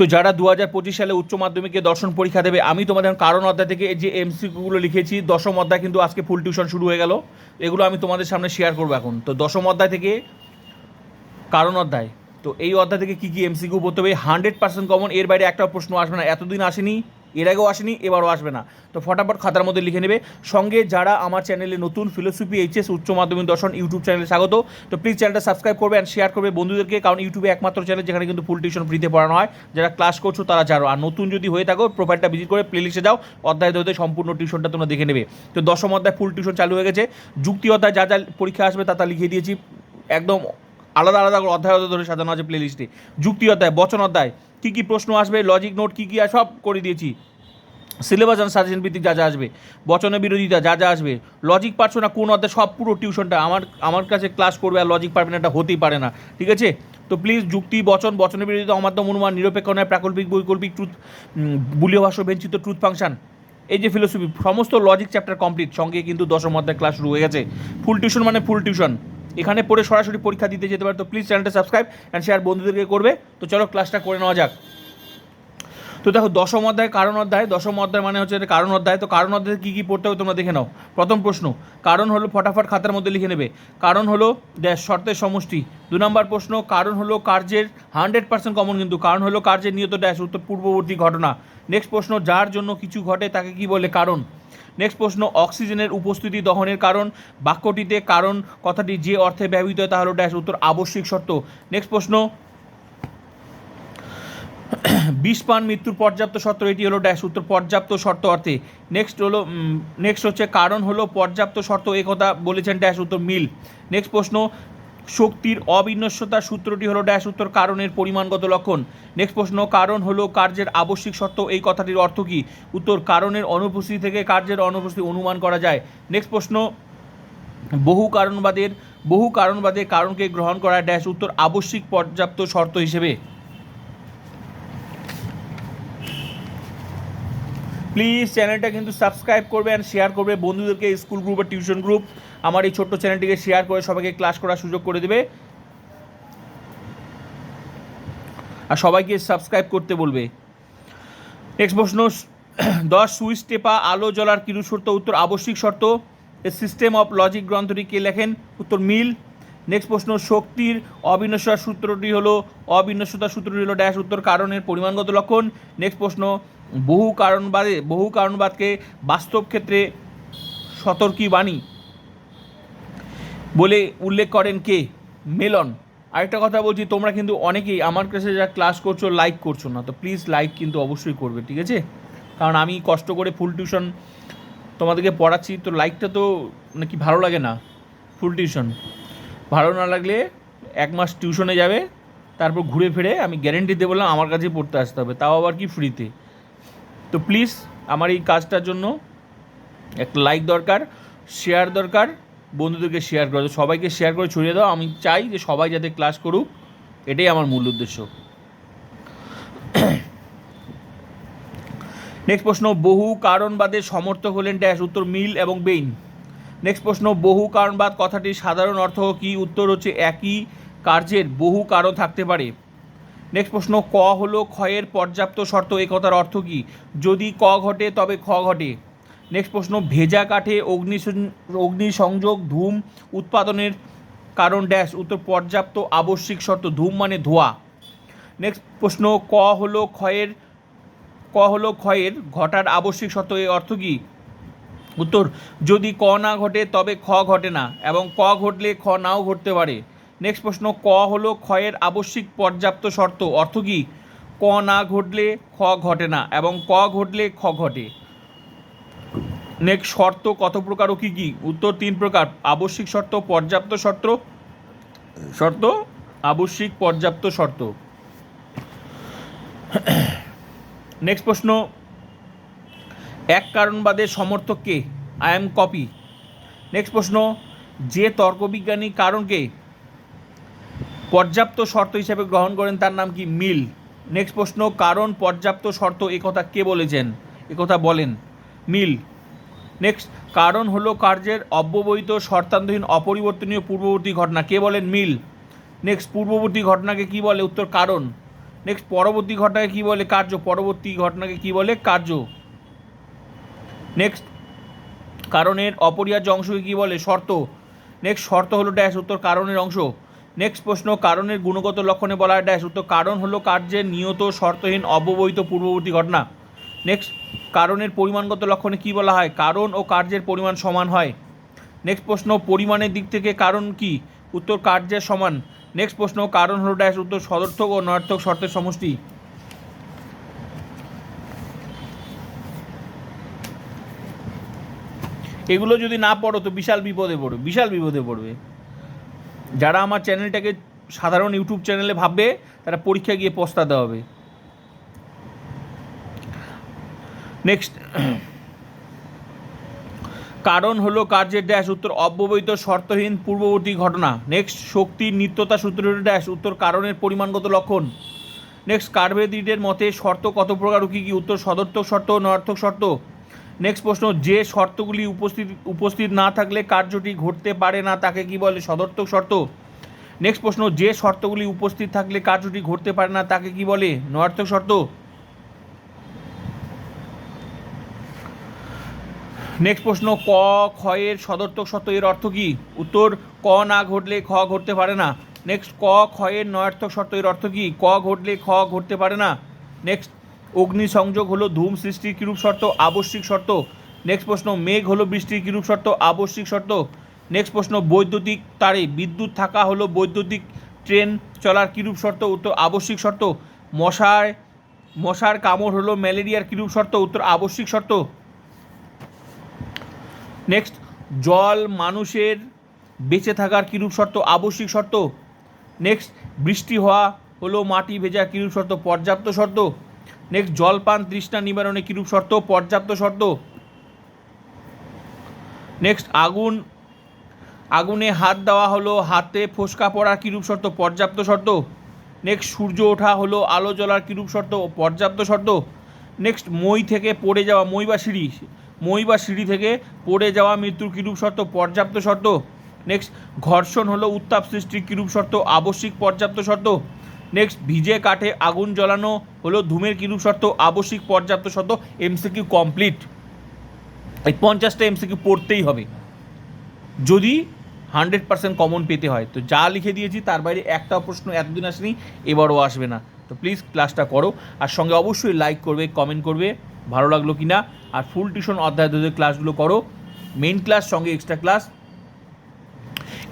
তো যারা দু হাজার পঁচিশ সালে উচ্চ মাধ্যমিকে দর্শন পরীক্ষা দেবে, আমি তোমাদের কারণ অধ্যায় থেকে যে এমসিকিউগুলো লিখেছি, দশম অধ্যায় কিন্তু আজকে ফুল টিউশন শুরু হয়ে গেল। এগুলো আমি তোমাদের সামনে শেয়ার করব এখন। তো দশম অধ্যায় থেকে কারণ অধ্যায়, তো এই অধ্যায় থেকে কী কী এমসিকিউ পড়তে হবে? হান্ড্রেড পার্সেন্ট কমন এর বাইরে একটা প্রশ্ন আসবে না। এতদিন আসেনি। এর আগেও আসেনি, এবারও আসবে না। তো ফটাফট খাতার মধ্যে লিখে নেবে। সঙ্গে যারা আমার চ্যানেলে নতুন, ফিলোসফি, এইচএস, উচ্চ মাধ্যমিক দর্শন ইউটিউব চ্যানেলে স্বাগত। তো প্লিজ চ্যানেলটা সাবস্ক্রাইব করবে অ্যান্ড শেয়ার করবে বন্ধুদেরকে, কারণ ইউটিউবে একমাত্র চ্যানেল যেখানে কিন্তু ফুল টিউশন ফ্রিতে পড়ানো হয়। যারা ক্লাস করছ তারা জানো। আর নতুন যদি হয়ে থাকো প্রোফাইলটা ভিজিট করে প্লেলিস্টে যাও, অধ্যায় ধরতে সম্পূর্ণ টিউশনটা তোমরা দেখে নেবে। তো দশম অধ্যায় ফুল টিউশন চালু হয়ে গেছে। যুক্তি অধ্যায় যা যা পরীক্ষা আসবে তা তা লিখিয়ে দিয়েছি। একদম আলাদা আলাদা অধ্যায় অধ্যায় ধরে সাজানো আছে প্লেলিস্টে যুক্তি অধ্যায়, বচন অধ্যায়, কী কী প্রশ্ন আসবে লজিক নোট কী কী, সব করে দিয়েছি। সিলেবাস অ্যান্ড সাজেশন ভিত্তিক যা যা আসবে, বচনে বিরোধিতা যা যা আসবে লজিক পারছ না কোন অধ্যায় সব পুরো টিউশনটা আমার আমার কাছে ক্লাস করবে আর লজিক পারবে না, এটা হতেই পারে না, ঠিক আছে? তো প্লিজ যুক্তি, বচন বচনের বিরোধিতা অমাধ্যম অনুমান নিরপেক্ষ নয়, প্রাকল্পিক, বৈকল্পিক ট্রুথ বুলীয় ভাষ্য, বেঞ্চিত ট্রুথ ফাংশন এই যে ফিলোসফি সমস্ত লজিক চ্যাপ্টার কমপ্লিট সঙ্গে কিন্তু দশম অধ্যায় ক্লাস শুরু হয়ে গেছে ফুল টিউশন মানে ফুল টিউশন এখানে পড়ে সরাসরি পরীক্ষা দিতে যেতে পারে, তো প্লিজ চ্যানেলটা সাবস্ক্রাইব অ্যান্ড শেয়ার বন্ধুদেরকে করবে, তো চলো ক্লাসটা করে নেওয়া যাক। তো দেখো, দশম অধ্যায় কারণ অধ্যায়, দশম অধ্যায় মানে হচ্ছে কারণ অধ্যায়। তো কারণ অধ্যায় কী কী পড়তে হবে তোমরা দেখে নাও। প্রথম প্রশ্ন, কারণ হলো ফটাফট খাতার মধ্যে লিখে নেবে। কারণ হলো ড্যাশ শর্তের সমষ্টি। দু নম্বর প্রশ্ন, কারণ হলো কার্যের হান্ড্রেড পার্সেন্ট কমন কিন্তু, কারণ হলো কার্যের নিয়ত ড্যাশ উত্তর পূর্ববর্তী ঘটনা। নেক্সট প্রশ্ন, যার জন্য কিছু ঘটে তাকে কি বলে কারণ? নেক্সট প্রশ্ন, অক্সিজেনের উপস্থিতি দহনের কারণ। বাক্যটিতে কারণ, কথাটি যে অর্থে ব্যবহৃত হয় তা হলো ড্যাশ উত্তর আবশ্যিক শর্ত। নেক্সট প্রশ্ন বিষ পান, মৃত্যুর পর্যাপ্ত শর্ত, এটি হলো ড্যাশ উত্তর, পর্যাপ্ত শর্ত অর্থে। নেক্সট হলো নেক্সট হচ্ছে কারণ হলো পর্যাপ্ত শর্ত একথা বলেছেন ড্যাশ উত্তর, মিল। নেক্সট প্রশ্ন, শক্তির অবিনশ্বতার সূত্রটি হলো ড্যাশ উত্তর, কারণের পরিমাণগত লক্ষণ। নেক্সট প্রশ্ন, কারণ হলো কার্যের আবশ্যিক শর্ত, এই কথাটির অর্থ কী? উত্তর, কারণের অনুপস্থিতি থেকে কার্যের অনুপস্থিতি অনুমান করা যায়। নেক্সট প্রশ্ন, বহু কারণবাদের, বহু কারণবাদে কারণকে গ্রহণ করা ড্যাশ উত্তর, আবশ্যিক পর্যাপ্ত শর্ত হিসেবে। প্লিজ চ্যানেলটা কিন্তু সাবস্ক্রাইব করবে অ্যান্ড শেয়ার করবে। বন্ধুদেরকে স্কুল গ্রুপ বা টিউশন গ্রুপ আমার এই ছোট্ট চ্যানেলটিকে শেয়ার করে সবাইকে ক্লাস করার সুযোগ করে দেবে। আর সবাইকে সাবস্ক্রাইব করতে বলবে। নেক্সট প্রশ্ন, দশ সুইচ টেপা আলো জ্বলার কিরু শর্ত? উত্তর আবশ্যিক শর্ত। এ সিস্টেম অফ লজিক গ্রন্থটি কে লেখেন? উত্তর মিল। নেক্সট প্রশ্ন, শক্তির অবিনশ্বর সূত্রটি হলো অবিনশ্বতার সূত্রটি হলো ড্যাশ উত্তর কারণের পরিমাণগত লক্ষণ। নেক্সট প্রশ্ন বহু কারণবাদে, বহু কারণবাদকে বাস্তব ক্ষেত্রে সতর্কী বাণী বলে উল্লেখ করেন কে? মেলন। আরেকটা কথা বলছি, তোমরা কিন্তু অনেকেই আমার কাছে যা ক্লাস করছ লাইক করছ না। তো প্লিজ লাইক কিন্তু অবশ্যই করবে, ঠিক আছে? কারণ আমি কষ্ট করে ফুল টিউশন তোমাদেরকে পড়াচ্ছি, তো লাইকটা তো নাকি ভালো লাগে না? ফুল টিউশন ভালো না লাগলে এক মাস টিউশনে যাবে, তারপর ঘুরে ফিরে আমি গ্যারেন্টি দিয়ে বললাম, আমার কাছে পড়তে আসতে হবে। তাও আবার কি ফ্রিতে তো প্লিজ আমার এই কাজটার জন্য একটা লাইক দরকার শেয়ার দরকার, বন্ধুদেরকে শেয়ার করো সবাইকে শেয়ার করে ছড়িয়ে দাও। আমি চাই যে সবাই যাতে ক্লাস করুক, এটাই আমার মূল উদ্দেশ্য। নেক্সট প্রশ্ন, বহু কারণবাদের সমর্থক হলেন ড্যাশ উত্তর মিল এবং বেইন। নেক্সট প্রশ্ন, বহু কারণবাদ কথাটির সাধারণ অর্থ কী? উত্তর হচ্ছে একই কার্যের বহু কারণ থাকতে পারে। নেক্সট প্রশ্ন, ক হলো ক্ষয়ের পর্যাপ্ত শর্ত এ কথার অর্থ কী? যদি ক ঘটে, তবে খ ঘটে। নেক্সট প্রশ্ন, ভেজা কাঠে অগ্নি অগ্নিসংযোগ ধূম উৎপাদনের কারণ ড্যাশ উত্তর, পর্যাপ্ত আবশ্যিক শর্ত, ধূম মানে ধোয়া। নেক্সট প্রশ্ন, ক হলো ক্ষয়ের, ক হলো ক্ষয়ের ঘটার আবশ্যিক শর্ত এর অর্থ কী? উত্তর, যদি ক না ঘটে, তবে খ ঘটে না, এবং ক ঘটলে খ নাও ঘটতে পারে। নেক্সট প্রশ্ন, ক হলো ক্ষয়ের আবশ্যিক পর্যাপ্ত শর্ত, অর্থ কী? ক না ঘটলে খ ঘটে না এবং ক ঘটলে খ ঘটে। নেক্সট শর্ত কত প্রকার ও কী কী? উত্তর তিন প্রকার, আবশ্যিক শর্ত, পর্যাপ্ত শর্ত শর্ত, আবশ্যিক পর্যাপ্ত শর্ত। নেক্সট প্রশ্ন, এক কারণবাদের সমর্থক কে? I M Copi. নেক্সট প্রশ্ন, যে তর্কবিজ্ঞানী কারণকে পর্যাপ্ত শর্ত হিসেবে গ্রহণ করেন তার নাম কি মিল? নেক্সট প্রশ্ন, কারণ পর্যাপ্ত শর্ত একথা কে বলেছেন? একথা বলেন। মিল। নেক্সট, কারণ হলো কার্যের অব্যবহিত শর্তান্তহীন অপরিবর্তনীয় পূর্ববর্তী ঘটনা। কে বলেন মিল? নেক্সট, পূর্ববর্তী ঘটনাকে কি বলে? উত্তর, কারণ। নেক্সট, পরবর্তী ঘটনাকে কী বলে? কার্য। পরবর্তী ঘটনাকে কী বলে? কার্য। নেক্সট, কারণের অপরিহার্য অংশকে কী বলে? শর্ত। নেক্সট, শর্ত হলো ড্যাশ, উত্তর, কারণের অংশ। নেক্সট প্রশ্ন, কারণের গুণগত লক্ষণে বলা হয় ড্যাশ উত্তর কারণ হলো কার্যের নিয়ত শর্তহীন অব্যবহিত পূর্ববর্তী ঘটনা। নেক্সট, কারণের পরিমাণগত লক্ষণে কী বলা হয়? কারণ ও কার্যের পরিমাণ সমান হয়। নেক্সট প্রশ্ন, পরিমাণের দিক থেকে কারণ কি? উত্তর, কার্যের সমান। নেক্সট প্রশ্ন, কারণ হলো ড্যাশ উত্তর সদর্থক ও নয়ার্থক শর্তের সমষ্টি। এগুলো যদি না পড়ো তো বিশাল বিপদে পড়বে, বিশাল বিপদে পড়বে। যারা আমার চ্যানেলটাকে সাধারণ ইউটিউব চ্যানেলে ভাববে, তারা পরীক্ষা গিয়ে পস্তাতে হবে। নেক্সট কারণ হলো কার্যের ড্যাশ উত্তর অব্যবহিত শর্তহীন পূর্ববর্তী ঘটনা। নেক্সট শক্তির নিত্যতা সূত্রের ড্যাশ উত্তর কারণের পরিমাণগত লক্ষণ। নেক্সট কার্বেদিডের মতে শর্ত কত প্রকার কী কী? উত্তর সদর্থক শর্ত নর্থক শর্ত। নেক্সট প্রশ্ন, যে শর্তগুলি উপস্থিত উপস্থিত না থাকলে কার্যটি ঘটতে পারে না, তাকে কি বলে সদর্থক শর্ত? নেক্সট প্রশ্ন, যে শর্তগুলি উপস্থিত থাকলে কার্যটি ঘটতে পারে না, তাকে কি বলে নয়ার্থক শর্ত? নেক্সট প্রশ্ন, ক, ক্ষয়ের সদর্থক শর্ত এর অর্থ কি? উত্তর, ক না ঘটলে খ ঘটতে পারে না। নেক্সট ক, ক্ষয়ের নয়ার্থক শর্ত এর অর্থ কি? ক ঘটলে খ ঘটতে পারে না। নেক্সট অগ্নি সংযোগ হলো ধূম সৃষ্টির কিরূপ শর্ত, আবশ্যিক শর্ত। নেক্সট প্রশ্ন, মেঘ হলো বৃষ্টির কিরূপ শর্ত, আবশ্যিক শর্ত। নেক্সট প্রশ্ন, বৈদ্যুতিক তারে বিদ্যুৎ থাকা হলো বৈদ্যুতিক ট্রেন চলার কিরূপ শর্ত, উত্তর আবশ্যিক শর্ত। মশার মশার কামড় হলো ম্যালেরিয়ার কিরূপ শর্ত, উত্তর আবশ্যিক শর্ত। নেক্সট জল মানুষের বেঁচে থাকার কিরূপ শর্ত, আবশ্যিক শর্ত। নেক্সট বৃষ্টি হওয়া হলো মাটি ভেজা কিরূপ শর্ত, পর্যাপ্ত শর্ত। নেক্সট জলপান তৃষ্ণা নিবারণে কিরূপ শর্ত? পর্যাপ্ত শর্ত? নেক্সট, আগুন, আগুনে হাত দেওয়া হলো, হাতে ফোসকা পড়ার কিরূপ শর্ত? পর্যাপ্ত শর্ত? নেক্সট, সূর্য ওঠা হলো, আলো জ্বলার কিরূপ শর্ত? পর্যাপ্ত শর্ত? নেক্সট, মই থেকে পড়ে যাওয়া, মই বা সিঁড়ি, মই বা সিঁড়ি থেকে পড়ে যাওয়া মৃত্যুর কিরূপ শর্ত? পর্যাপ্ত শর্ত? নেক্সট, ঘর্ষণ হলো, উত্তাপ সৃষ্টির কিরূপ শর্ত? আবশ্যিক পর্যাপ্ত শর্ত? নেক্সট ভিজে কাঠে আগুন জ্বালানো হলো ধূমের কিরূপ শর্ত? আবশ্যিক পর্যাপ্ত শর্ত এমসিকিউ কমপ্লিট এই পঞ্চাশটা এমসিকিউ পড়তেই হবে। যদি হান্ড্রেড পার্সেন্ট কমন পেতে হয়, তো যা লিখে দিয়েছি, তার বাইরে একটাও প্রশ্ন এতদিন আসেনি, এবারও আসবে না। তো প্লিজ ক্লাসটা করো, আর সঙ্গে অবশ্যই লাইক করবে কমেন্ট করবে, ভালো লাগল কি না আর ফুল টিউশন অধ্যায় ক্লাসগুলো করো। মেন ক্লাস সঙ্গে এক্সট্রা ক্লাস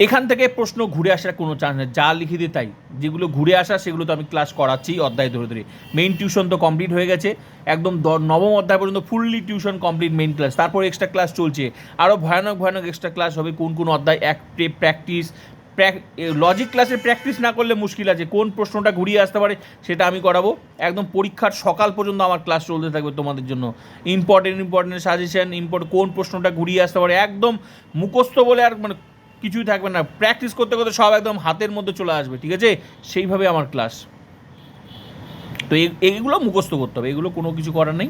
এখান থেকে প্রশ্ন ঘুরে আসার কোনো চান্স নেই। যা লিখে দিই তাই। যেগুলো ঘুরে আসা, সেগুলো তো আমি ক্লাস করাচ্ছি অধ্যায় ধরে ধরে। মেইন টিউশন তো কমপ্লিট হয়ে গেছে। একদম নবম অধ্যায় পর্যন্ত fully tuition complete main class তারপর এক্সট্রা ক্লাস চলছে। আরও ভয়ানক ভয়ানক এক্সট্রা ক্লাস হবে কোন কোন অধ্যায়। এক প্র্যাকটিস লজিক ক্লাসের প্র্যাকটিস না করলে মুশকিল আছে। কোন প্রশ্নটা ঘুরিয়ে আসতে পারে সেটা আমি করাবো। একদম পরীক্ষার সকাল পর্যন্ত আমার ক্লাস চলতে থাকবে তোমাদের জন্য। ইম্পর্টেন্ট ইম্পর্টেন্ট সাজেশন ইম্পর্ট কোন প্রশ্নটা ঘুরিয়ে আসতে পারে। একদম মুখস্থ বলে আর মানে কিছুই থাকবে না। প্র্যাকটিস করতে করতে সব একদম হাতের মধ্যে চলে আসবে, ঠিক আছে? সেইভাবে আমার ক্লাস তো এই- এইগুলো মুখস্থ করতে হবে। এগুলো কোনো কিছু করার নেই।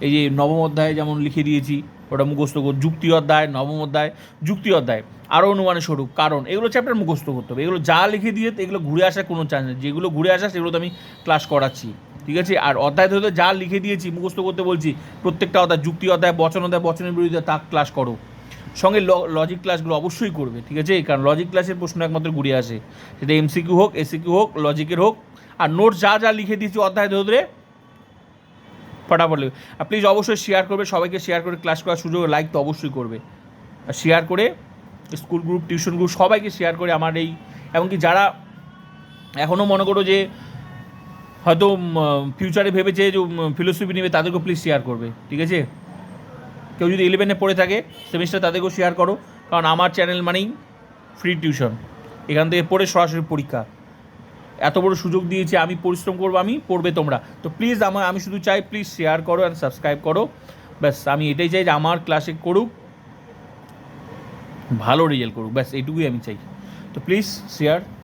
এই যে নবম অধ্যায়ে যেমন লিখে দিয়েছি, ওটা মুখস্থ কর যুক্তি অধ্যায়, নবম অধ্যায়, যুক্তি অধ্যায়। আরও অনুমানের স্বরূপ, কারণ এগুলো চ্যাপ্টার মুখস্থ করতে হবে। এগুলো যা লিখে দিয়ে এগুলো ঘুরে আসার কোনো চান্স নেই। যেগুলো ঘুরে আসা সেগুলো তো আমি ক্লাস করাচ্ছি, ঠিক আছে? আর অধ্যায় ধরে যা লিখে দিয়েছি, মুখস্থ করতে বলছি, প্রত্যেকটা অধ্যায়, যুক্তি অধ্যায়, বচন অধ্যায়, বচনের বিরুদ্ধে তা ক্লাস করো। সঙ্গে লজিক ক্লাসগুলো অবশ্যই করবে, ঠিক আছে? কারণ লজিক ক্লাসের প্রশ্ন একমাত্র ঘুরে আসে। সেটা এমসিকিউ হোক এসিকিউ হোক লজিকের হোক। আর নোট যা যা লিখে দিয়েছি অধ্যায় ধরে ফটাফট লিখবে আর প্লিজ অবশ্যই শেয়ার করবে, সবাইকে শেয়ার করে ক্লাস করার সুযোগ লাইক তো অবশ্যই করবে। আর শেয়ার করে স্কুল গ্রুপ টিউশন গ্রুপ সবাইকে শেয়ার করে আমার এই, এমনকি যারা এখনও মনে করো যে হয়তো ফিউচারে ভেবেছে যে ফিলোসফি নেবে, তাদেরকেও প্লিজ শেয়ার করবে, ঠিক আছে? কেউ যদি ইলেভেনে পড়ে থাকে সেমিস্টার তাদেরকেও শেয়ার করো। কারণ আমার চ্যানেল মানেই ফ্রি টিউশন এখান থেকে পড়ে সরাসরি পরীক্ষা। এত বড় সুযোগ দিয়েছি, আমি পরিশ্রম করব, আমি, পড়বে তোমরা। তো প্লিজ আমার, আমি শুধু চাই প্লিজ শেয়ার করো অ্যান্ড সাবস্ক্রাইব করো। ব্যাস, আমি এটাই চাই যে আমার ক্লাসে করুক, ভালো রেজাল্ট করুক। ব্যাস এইটুকুই আমি চাই। তো প্লিজ শেয়ার